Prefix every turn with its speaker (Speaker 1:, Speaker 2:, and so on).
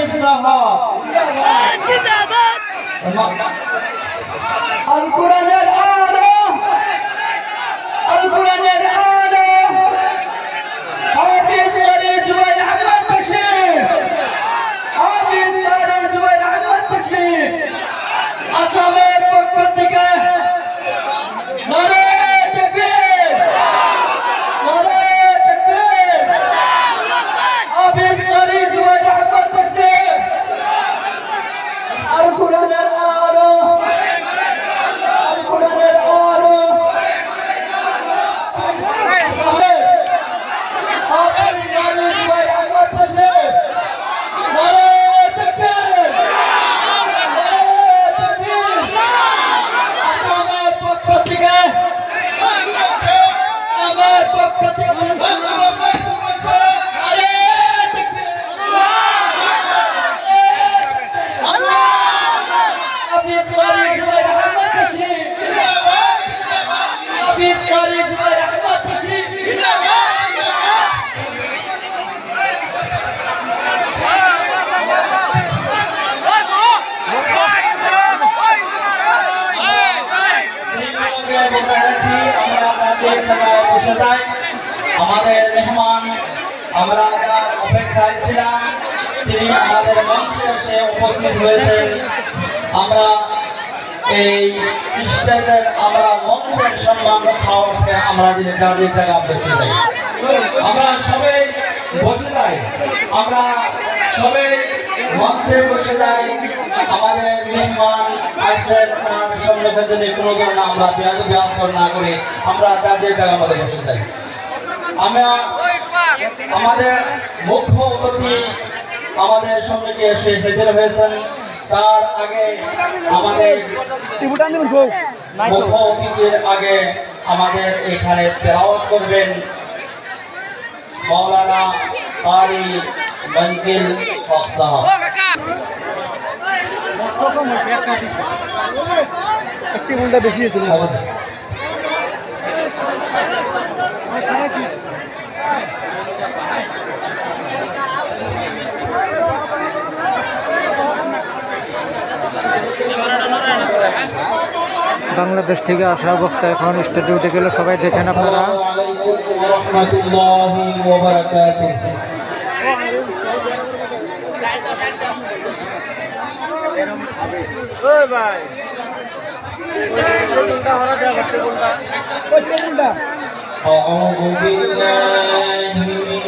Speaker 1: জিন্দাবাদ। জিন্দাবাদ। আর কোরআনের
Speaker 2: বসে যাই আমাদের মেহমান আমরা যার অপেক্ষায় তিনি আমাদের মঞ্চে উপস্থিত হয়েছেন আমরা এই স্টেজের আমরা মঞ্চের সম্মান রক্ষা আমরা যে যাদের জায়গা বসে যাই আমরা সবাই বসে যাই। আমরা সবাই মঞ্চে বসে যাই। আমাদের মেহমান আসেন ওনার কোনো ধরনের আমরা বেয়াদবি না আমরা যার যে জায়গা আমাদের বসে যাই। আমরা আমাদের মুখ্য অতিথি আমাদের সম্মুখে এসে হাজির হয়েছেন। তার আগে আমাদের মুখ্য অতিথির আগে আমাদের এখানে তেলাওয়াত করবেন মৌলানা কারি মঞ্জিল হক সাহাব।
Speaker 3: বেশি হয়েছিল। বাংলাদেশ থেকে আসা বক্তা এখন স্টুডিওতে গেলে সবাই দেখেন আপনারা
Speaker 1: السلام عليكم ورحمة الله وبركاته أعوذ بالله من